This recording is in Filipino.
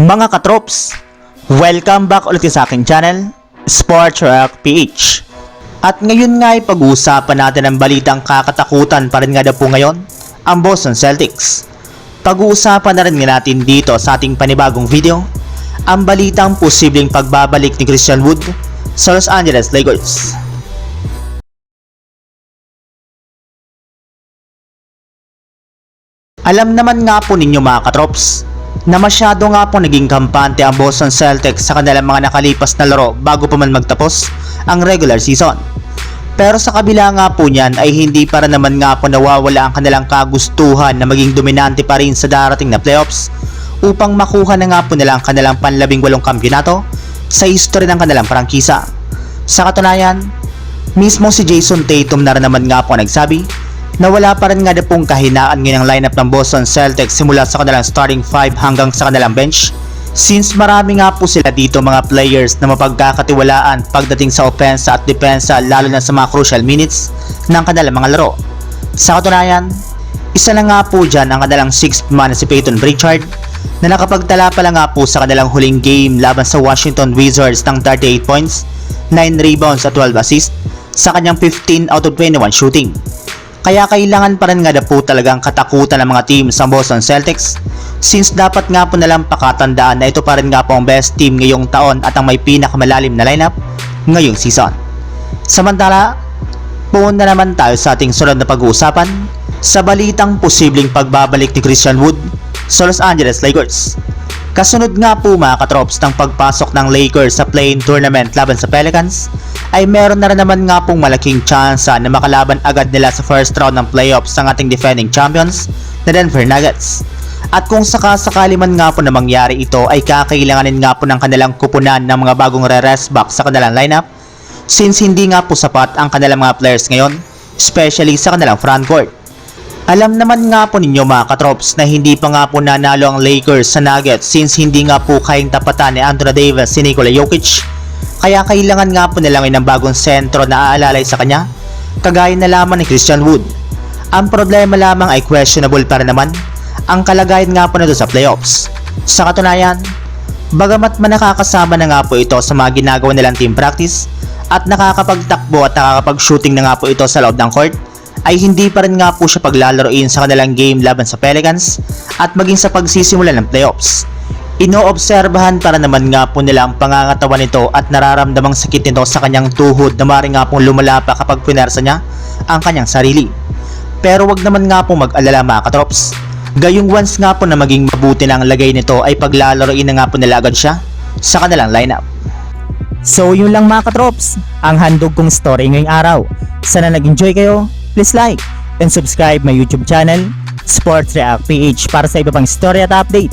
Mga katrops, welcome back ulit sa aking channel, Sports Rock PH. At ngayon nga ay pag-uusapan natin ang balitang kakatakutan pa rin nga daw po ngayon, ang Boston Celtics. Pag-uusapan na rin nga natin dito sa ating panibagong video, ang balitang posibleng pagbabalik ni Christian Wood sa Los Angeles Lakers. Alam naman nga po ninyo mga katrops, na masyado nga po naging kampante ang Boston Celtics sa kanilang mga nakalipas na laro bago pa man magtapos ang regular season. Pero sa kabila nga po niyan ay hindi para naman nga po nawawala ang kanilang kagustuhan na maging dominante pa rin sa darating na playoffs upang makuha na nga po nila ang kanilang panlabing walong kampyonato sa history ng kanilang prangkisa. Sa katunayan, mismo si Jason Tatum na rin naman nga po nagsabi na wala pa rin nga na pong kahinaan ngayong lineup ng Boston Celtics simula sa kanilang starting 5 hanggang sa kanilang bench since marami nga po sila dito mga players na mapagkakatiwalaan pagdating sa opensa at depensa lalo na sa mga crucial minutes ng kanilang mga laro. Sa katunayan, isa na nga po dyan ang kanilang 6th man si Peyton Pritchard na nakapagtala pa lang nga po sa kanilang huling game laban sa Washington Wizards ng 38 points, 9 rebounds at 12 assists sa kanyang 15 out of 21 shooting. Kaya kailangan pa rin nga na po talagang katakutan ng mga team sa Boston Celtics since dapat nga po nalang pakatandaan na ito pa rin nga po ang best team ngayong taon at ang may pinakamalalim na lineup ngayong season. Samantala, pumunta naman tayo sa ating sunod na pag-uusapan sa balitang posibleng pagbabalik ni Christian Wood sa Los Angeles Lakers. Kasunod nga po mga katrops ng pagpasok ng Lakers sa play-in tournament laban sa Pelicans, ay meron na rin naman nga pong malaking tsansa na makalaban agad nila sa first round ng playoffs ng ating defending champions na Denver Nuggets. At kung sakasakali man nga po na mangyari ito ay kakailanganin nga po ng kanilang kupunan ng mga bagong re-rest back sa kanilang lineup since hindi nga po sapat ang kanilang mga players ngayon, especially sa kanilang frontcourt. Alam naman nga po ninyo mga katrops na hindi pa nga po nanalo ang Lakers sa Nuggets since hindi nga po kayang tapatan ni Anthony Davis si Nikola Jokic. Kaya kailangan nga po nila ngayon ng bagong sentro na aalalay sa kanya, kagaya na lamang ni Christian Wood. Ang problema lamang ay questionable para naman ang kalagayan nga po nito sa playoffs. Sa katunayan, bagamat man nakakasama na nga po ito sa mga ginagawa nilang team practice at nakakapagtakbo at nakakapag-shooting na nga po ito sa loob ng court, ay hindi pa rin nga po siya paglalaroin sa kanilang game laban sa Pelicans at maging sa pagsisimula ng playoffs. Inoobserbahan para naman nga po nila ang pangangatawan nito at nararamdamang sakit nito sa kanyang tuhod na maring nga pong lumalapa kapag pinersa niya ang kanyang sarili. Pero wag naman nga po mag-alala mga katrops. Gayong once nga po na maging mabuti na ang lagay nito ay paglalaroin na nga po nila agad siya sa kanilang lineup. So yun lang mga katrops, ang handog kong story ngayong araw. Sana nag-enjoy kayo, please like and subscribe my YouTube channel, Sports React PH para sa iba pang story at update